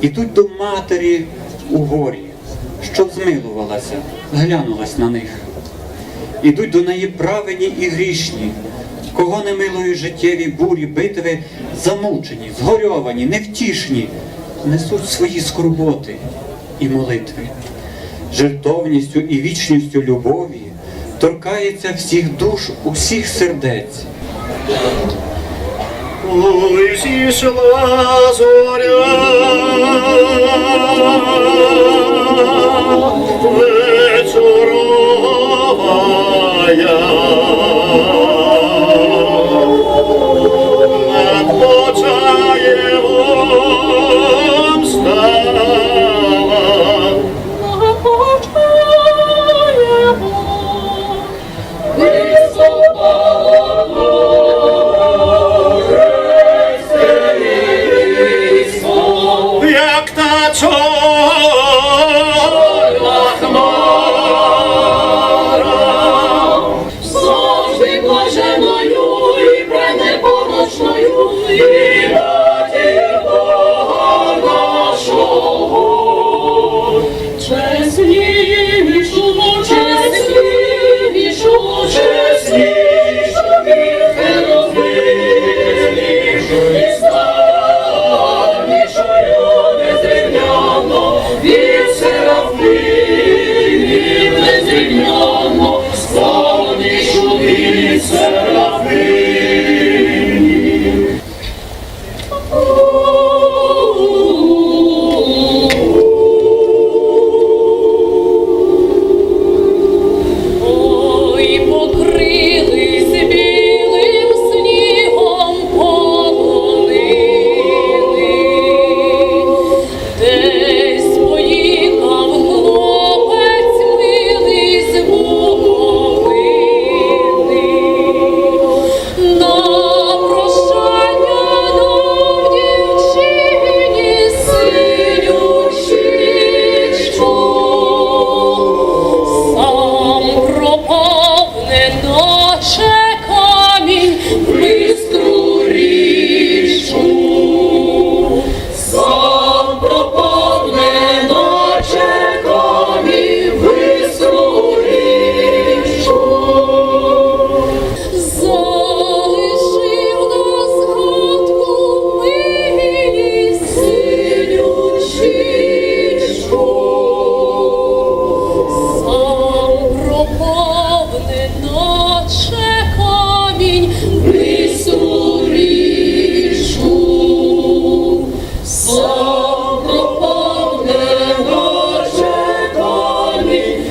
ідуть до матері у горі, щоб змилувалася, глянулась на них. Ідуть до неї праведні і грішні, кого не милують життєві бурі, битви, замучені, згорьовані, невтішні, несуть свої скорботи і молитви. Жертовністю і вічністю любові торкається всіх душ, усіх сердець. Ой, зійшла зоря, 저 Сам пропав не наче камінь,